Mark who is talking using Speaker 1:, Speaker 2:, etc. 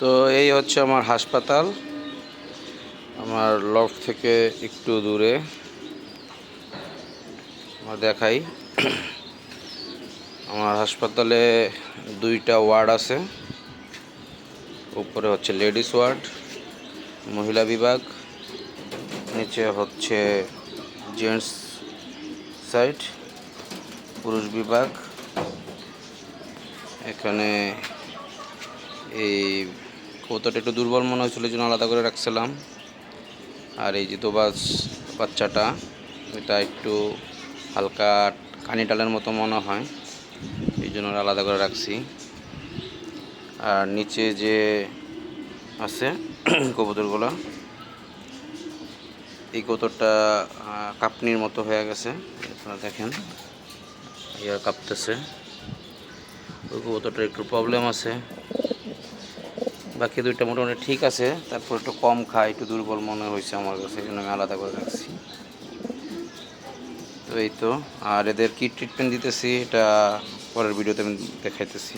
Speaker 1: তো এই হচ্ছে আমার হাসপাতাল, আমার লফ থেকে একটু দূরে। আমার দেখাই। আমার হাসপাতালে দুইটা ওয়ার্ড আছে। উপরে হচ্ছে লেডিস ওয়ার্ড, মহিলা বিভাগ, নিচে হচ্ছে জেন্টস সাইড, পুরুষ বিভাগ। এখানে এই কৌতাটা একটু দুর্বল মনে হয়েছিল জন্য আলাদা করে রাখছিলাম। আর এই যে দোবাস বাচ্চাটা এটা একটু হালকা কানি ডালের মতো মনে হয়, এই জন্য আলাদা করে রাখছি। আর নিচে যে আছে কবুতরগুলো, এই কবুতরটা কাপনির মতো হয়ে গেছে, আপনারা দেখেন। ইয়া কাঁপতেছে। ওই কবুতরটার একটু প্রবলেম আছে। বাকি দুইটা মোটামুটি ঠিক আছে। তারপর একটু কম খায়, একটু দুর্বল মনে হয়েছে আমার কাছে এই জন্য আমি আলাদা করে রাখছি। তো এই তো, আর এদের কি ট্রিটমেন্ট দিতেছি, এটা পরের ভিডিওতে আমি দেখাইতেছি।